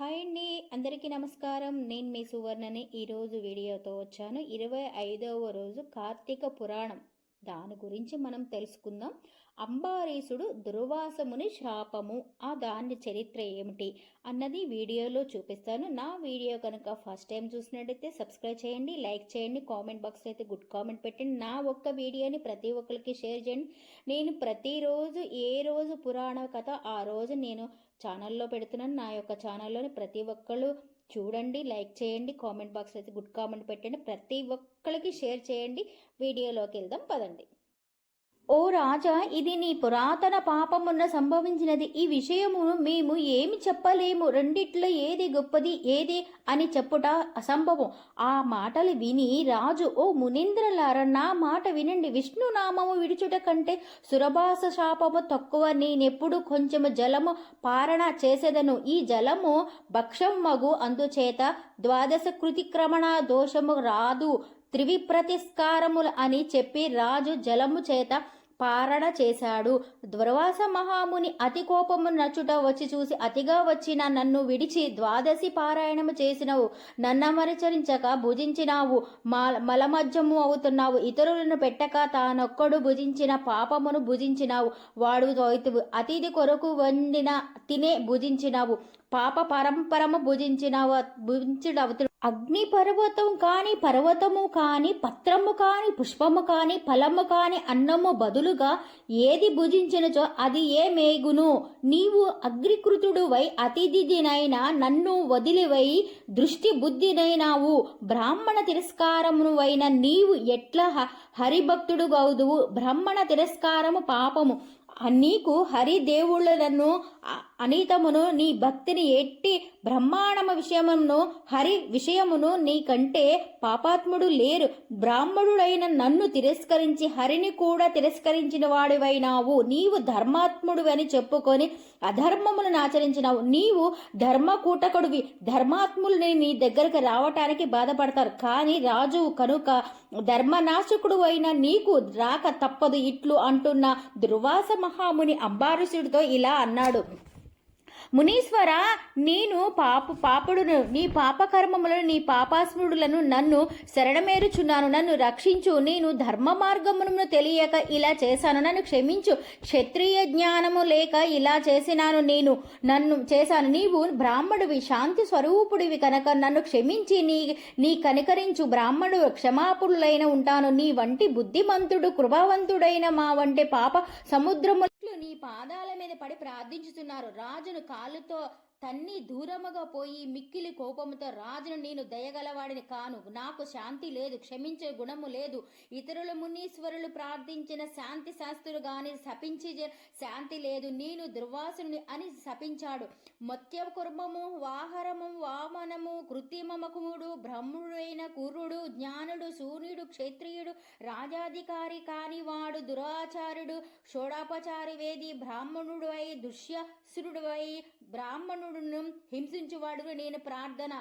Hi అండి అందరికీ నమస్కారం. నేను మీ సువర్ణని. ఈరోజు వీడియోతో వచ్చాను. ఇరవై ఐదవ రోజు కార్తీక పురాణం. దాని గురించి మనం తెలుసుకుందాం. అంబారీసుడు దుర్వాసముని శాపము. ఆ దాని చరిత్ర ఏమిటి అన్నది వీడియోలో చూపిస్తాను. నా వీడియో కనుక ఫస్ట్ టైం చూసినట్టయితే సబ్స్క్రైబ్ చేయండి లైక్ చేయండి కామెంట్ బాక్స్ అయితే గుడ్ కామెంట్ పెట్టండి. నా ఒక్క వీడియోని ప్రతి ఒక్కరికి షేర్ చేయండి. నేను ప్రతిరోజు ఏ రోజు పురాణ కథ ఆ రోజు నేను ఛానల్లో పెడుతున్నాను. నా యొక్క ఛానల్లోని ప్రతి ఒక్కళ్ళు చూడండి లైక్ చేయండి కామెంట్ బాక్స్ అయితే గుడ్ కామెంట్ పెట్టండి. ప్రతి ఒక్కరికి షేర్ చేయండి. వీడియోలోకి వెళ్దాం పదండి. ఓ రాజా ఇది నీ పురాతన పాపమున్న సంభవించినది. ఈ విషయము మేము ఏమి చెప్పలేము. రెండిట్లో ఏది గొప్పది ఏది అని చెప్పుట అసంభవం. ఆ మాటలు విని రాజు ఓ మునీంద్రలార నా మాట వినండి. విష్ణు నామము విడుచుట కంటే సురభాస శాపము తక్కువ. నేనెప్పుడు కొంచెము జలము పారణ చేసేదను. ఈ జలము భక్షం మగు. అందుచేత ద్వాదశ కృతిక్రమణ దోషము రాదు. త్రివిప్రతిస్కారములు అని చెప్పి రాజు జలము చేత పారణ చేశాడు. దుర్వాస మహాముని అతి కోపము నచ్చుట వచ్చి చూసి అతిగా వచ్చిన నన్ను విడిచి ద్వాదశి పారాయణము చేసినవు. నన్నమరచరించక భుజించినావు. మలమజ్జము అవుతున్నావు. ఇతరులను పెట్టక తానొక్కడు భుజించిన పాపమును భుజించినావు. వాడు అతిథి కొరకు వండిన తినే భుజించినావు. పాప పరంపరము భుజించినవ భుజించుడవుతు అగ్ని పర్వతం కాని పర్వతము కాని పత్రము కాని పుష్పము కాని ఫలము కాని అన్నము బదులుగా ఏది భుజించినచో అది ఏ మేగును. నీవు అగ్రికృతుడు వై అతిథినైనా నన్ను వదిలివై దృష్టి బుద్ధినైనావు. బ్రాహ్మణ తిరస్కారమును వైన నీవు ఎట్లా హరిభక్తుడు గౌదువు బ్రాహ్మణ తిరస్కారము పాపము. నీకు హరి దేవుళ్ళను అనితమును నీ భక్తిని ఎట్టి బ్రహ్మాండమ విషయమును హరి విషయమును నీకంటే పాపాత్ముడు లేరు. బ్రాహ్మణుడైన నన్ను తిరస్కరించి హరిని కూడా తిరస్కరించిన వాడివైనావు. నీవు ధర్మాత్ముడు అని చెప్పుకొని అధర్మములను ఆచరించినావు. నీవు ధర్మకూటకుడివి. ధర్మాత్ములని నీ దగ్గరకు రావటానికి బాధపడతారు. కానీ రాజు కనుక ధర్మనాశకుడు అయిన నీకు రాక తప్పదు. ఇట్లు అంటున్న దుర్వాస మహాముని అంబారుషుడితో ఇలా అన్నాడు. మునీశ్వర నేను పాప పాపుడును నీ పాపకర్మములను నీ పాపాస్ముడులను నన్ను శరణమేరుచున్నాను నన్ను రక్షించు నేను ధర్మ మార్గమును తెలియక ఇలా చేశాను నన్ను క్షమించు క్షత్రియ జ్ఞానము లేక ఇలా చేసినాను నేను నన్ను చేశాను నీవు బ్రాహ్మడువి శాంతి స్వరూపుడివి కనుక నన్ను క్షమించి నీ నీ కనికరించు బ్రాహ్మడు క్షమాపుడులైన ఉంటాను నీ వంటి బుద్ధిమంతుడు కృపావంతుడైన మా వంటి పాప సముద్రము నీ పాదాల మీద పడి ప్రార్థించుతున్నారు. రాజును కాళ్ళతో తన్ని దూరముగా పోయి మిక్కిలి కోపముతో రాజును నేను దయగలవాడిని కాను. నాకు శాంతి లేదు క్షమించే గుణము లేదు. ఇతరుల మునీశ్వరులు ప్రార్థించిన శాంతి శాస్త్రులు గాని శపించి శాంతి లేదు. నేను దుర్వాసుని అని శపించాడు. మత్య కుర్మము వాహరము వామనము కృత్రిమమకుముడు బ్రహ్ముడైన కురుడు జ్ఞా క్షత్రియుడు రాజాధికారి కాని వాడు దురాచారుడు షోడాపచారి వేది బ్రాహ్మణుడు అయి దుష్యసురుడు అయి బ్రాహ్మణుడును హింసించువాడు నేను ప్రార్థన